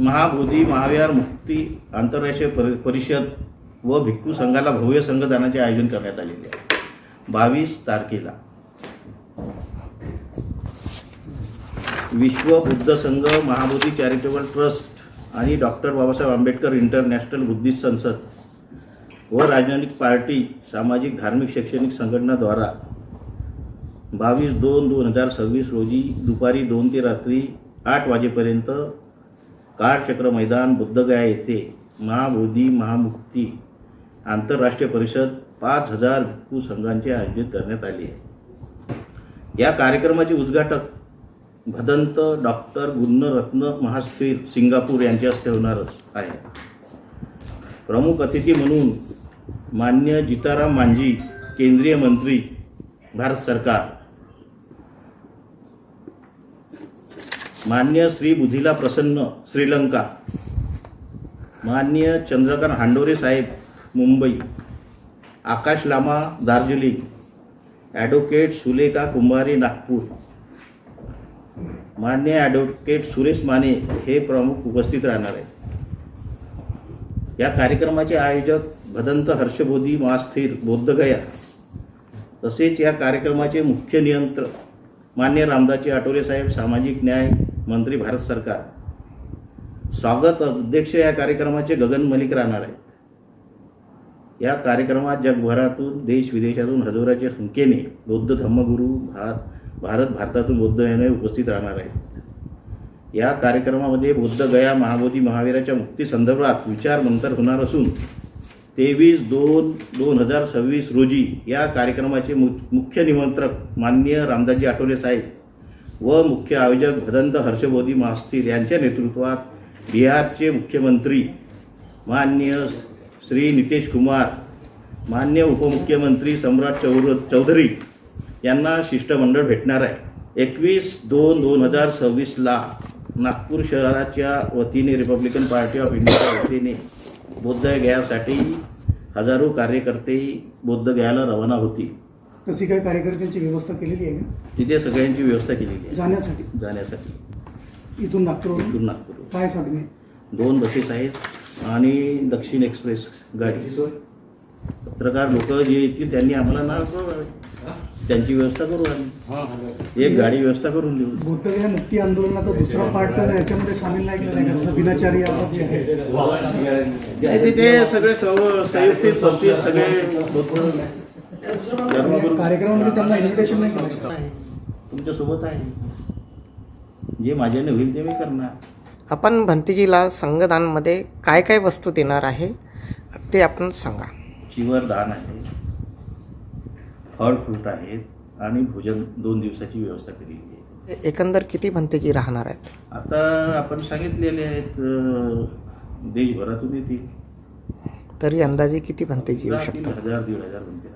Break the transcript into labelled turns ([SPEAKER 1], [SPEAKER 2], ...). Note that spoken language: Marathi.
[SPEAKER 1] महाबोधी महाविहार मुक्ती आंतरराष्ट्रीय परि परिषद व भिक्खू संघाला भव्य संघदानाचे आयोजन करण्यात आलेले आहे. बावीस तारखेला विश्व बुद्ध संघ महाबोधी चॅरिटेबल ट्रस्ट आणि doctor Babasaheb Ambedkar international Buddhist संसद व राजनैतिक पार्टी सामाजिक धार्मिक शैक्षणिक संघटनाद्वारा बावीस दोन दोन हजार सव्वीस रोजी दुपारी दोन ते रात्री आठ वाजेपर्यंत काळचक्र मैदान बुद्धगया येथे महाबोधी महामुक्ती आंतरराष्ट्रीय परिषद पाच हजार भिक्खू संघांचे आयोजित करण्यात आले आहे. या कार्यक्रमाचे उद्घाटक भदंत डॉक्टर गुन्नरत्न महास्थिर सिंगापूर यांच्या हस्ते होणारच आहे. प्रमुख अतिथी म्हणून मान्य जिताराम मांझी केंद्रीय मंत्री भारत सरकार. मान्य श्री बुधिला प्रसन्न श्रीलंका. मान्य चंद्रकांत हांडोरे साहेब मुंबई. आकाश लामा दार्जिलिंग. ॲडव्होकेट सुलेखा कुंभारे नागपूर. मान्य ॲडव्होकेट सुरेश माने हे प्रमुख उपस्थित राहणार आहेत. या कार्यक्रमाचे आयोजक भदंत हर्षबोधी महास्थिर बोद्धगया तसेच या कार्यक्रमाचे मुख्य नियंत्रण मान्य रामदासी आठवले साहेब सामाजिक न्याय मंत्री भारत सरकार. स्वागत अध्यक्ष या कार्यक्रमाचे गगन मलिक राहणार आहेत. या कार्यक्रमात जगभरातून देश विदेशातून हजाराच्या संख्येने बौद्ध धम्मगुरू भारत भारत भारतातून बौद्ध याने उपस्थित राहणार आहेत. या कार्यक्रमामध्ये बौद्ध गया महाबोधी महावीराच्या मुक्तीसंदर्भात विचार मंतर होणार असून तेवीस दोन दोन हजार सव्वीस रोजी या कार्यक्रमाचे मुख्य निमंत्रक माननीय रामदासजी आठवले साहेब व मुख्य आयोजक भदंत हर्षबोधी मास्तीर यांच्या नेतृत्वात बिहारचे मुख्यमंत्री माननीय श्री नितेश कुमार मान्य उपमुख्यमंत्री सम्राट चौर चौधरी यांना शिष्टमंडळ भेटणार आहे. एकवीस दोन दोन हजार सव्वीसला नागपूर शहराच्या वतीने रिपब्लिकन पार्टी ऑफ इंडियाच्या वतीने बोद्धगयासाठी हजारो कार्यकर्ते बोद्धगयाला रवाना होतील.
[SPEAKER 2] तशी काही कार्यकर्त्यांची व्यवस्था केलेली आहे का
[SPEAKER 1] तिथे सगळ्यांची व्यवस्था केलेली आहे.
[SPEAKER 2] जाण्यासाठी?
[SPEAKER 1] जाण्यासाठी.
[SPEAKER 2] इथून नागपूरवरून?
[SPEAKER 1] इथून नागपूर
[SPEAKER 2] काय साधने?
[SPEAKER 1] दोन बसेस आहेत आणि दक्षिण एक्सप्रेस गाडी. पत्रकार लोक जे येतील त्यांनी आम्हाला नाव कळवावे. त्यांची व्यवस्था करू आम्ही. एक गाडी व्यवस्था करून देऊ.
[SPEAKER 2] बुद्धगया मुक्ती आंदोलनाचा दुसरा पार्ट याच्यामध्ये सामील नाही केला नाही का जसं विनाचारी आता जे आहे.
[SPEAKER 1] नाही, ते- ते सगळे संयुक्तित बसतील सगळे
[SPEAKER 2] कार्यक्रमामध्ये त्यांना इन्व्हिटेशन नाही केलं.
[SPEAKER 1] तुमच्यासोबत आहे. जे माझ्याने होईल ते मी करणार.
[SPEAKER 3] आपण भंतीजीला संघदानमध्ये काय काय वस्तू देणार आहे ते आपण सांगा.
[SPEAKER 1] चिवर दान आहे फळ फ्रूट आहेत आणि भोजन दोन दिवसाची व्यवस्था केलेली आहे.
[SPEAKER 3] एकंदर किती भंतेजी राहणार आहेत?
[SPEAKER 1] आता आपण सांगितलेले आहेत अं, देशभरातून येतील.
[SPEAKER 3] तरी अंदाजे किती भंतेजी येऊ शकतात?
[SPEAKER 1] हजार दीड हजार म्हणते